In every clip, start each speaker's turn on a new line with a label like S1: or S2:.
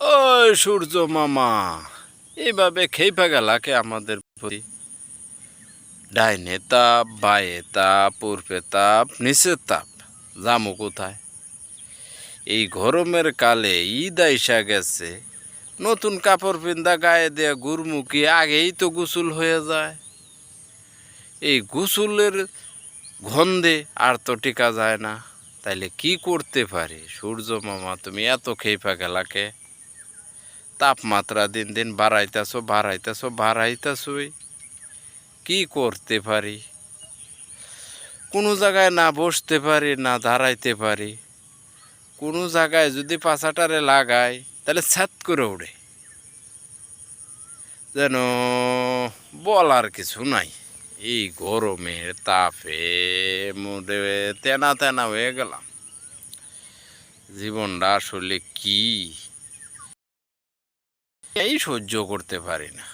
S1: ওই সূর্য মামা এইভাবে খেইপা গেলাকে আমাদের প্রতি। ডাইনে তাপ, বায়ে তাপ পূর্বে তাপ, নিচে তাপ, জামু কোথায়? এই গরমের কালে ঈদ আইসা গেছে, নতুন কাপড় পিন্দা গায়ে দেয়া গুরমুখী আগেই তো গোসল হয়ে যায়। এই গোসলের গন্ধে আর তো টিকা যায় না, তাইলে কি করতে পারি? সূর্য মামা, তুমি এত খেইপা গেলাকে। তাপমাত্রা দিন দিন বাড়াইতেছো বাড়াইতেছো, বাড়াইতেছই। কি করতে পারি? কোনো জায়গায় না বসতে পারি, না দাঁড়াইতে পারি। কোনো জায়গায় যদি পাছাটারে লাগাই, তাহলে ছাত করে ওড়ে যেন বলার কিছু নাই। এই গরমের তাপে মোটে তেনা তেনা হয়ে গেলাম। জীবনটা আসলে কি? এই সহ্য করতে পারি না।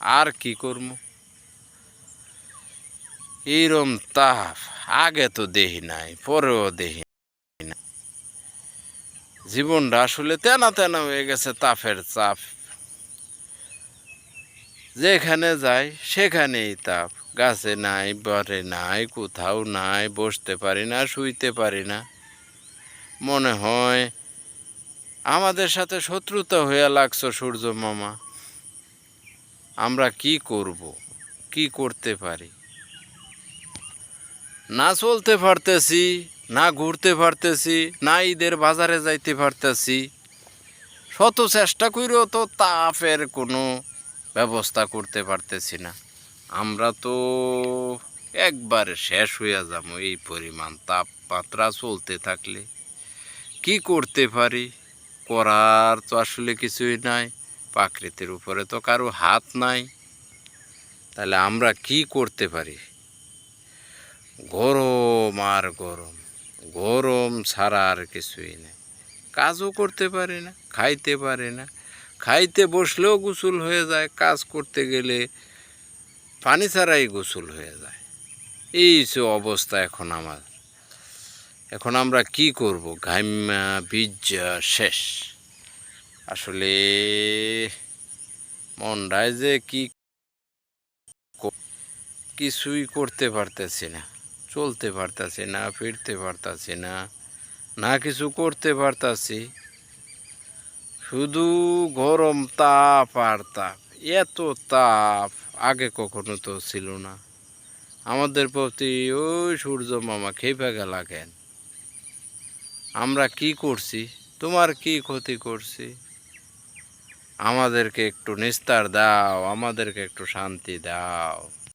S1: আর কি করব? এইরম তাপ আগে তো দেহি নাই, পরেও দেহি না জীবনটা আসলে তেনা তেনা হয়ে গেছে তাপের চাপ। যেখানে যাই সেখানেই তাপ। গাছে নাই বরে নাই, কোথাও নাই, বসতে পারি না, শুইতে পারি না। মনে হয় আমাদের সাথে শত্রুতা হয়ে লাগছো সূর্য মামা। আমরা কি করব? কি করতে পারি? না চলতে পারতেছি, না ঘুরতে পারতেছি, না ঈদের বাজারে যাইতে পারতেছি। শত চেষ্টা করেও তো তাপের কোনো ব্যবস্থা করতে পারতেছি না। আমরা তো একবারে শেষ হইয়া যাব এই পরিমাণ তাপমাত্রা চলতে থাকলে। কি করতে পারি? করার তো আসলে কিছুই নাই প্রাকৃতির উপরে তো কারও হাত নাই। তাহলে আমরা কি করতে পারি? গরম আর গরম গরম ছাড়া আর কিছুই নেই। কাজও করতে পারি না, খাইতে পারি না। খাইতে বসলেও গোসল হয়ে যায়, কাজ করতে গেলে পানি ছাড়াই গোসল হয়ে যায়। এই অবস্থা এখন আমার। এখন আমরা কি করব? ঘাইমা বীজ শেষ। আসলে মনটায় যে কি কিছুই করতে পারতেছি না, চলতে পারতাছি না, ফিরতে পারতাছি না না কিছু করতে পারতাছি। শুধু গরম তাপ আর তাপ, এত তাপ আগে কখনো তো ছিল না। আমাদের প্রতি ওই সূর্য মামা খেপে গেলা কেন আমরা কি করছি? তোমার কি ক্ষতি করছি? আমাদেরকে একটু নিস্তার দাও, আমাদেরকে একটু শান্তি দাও।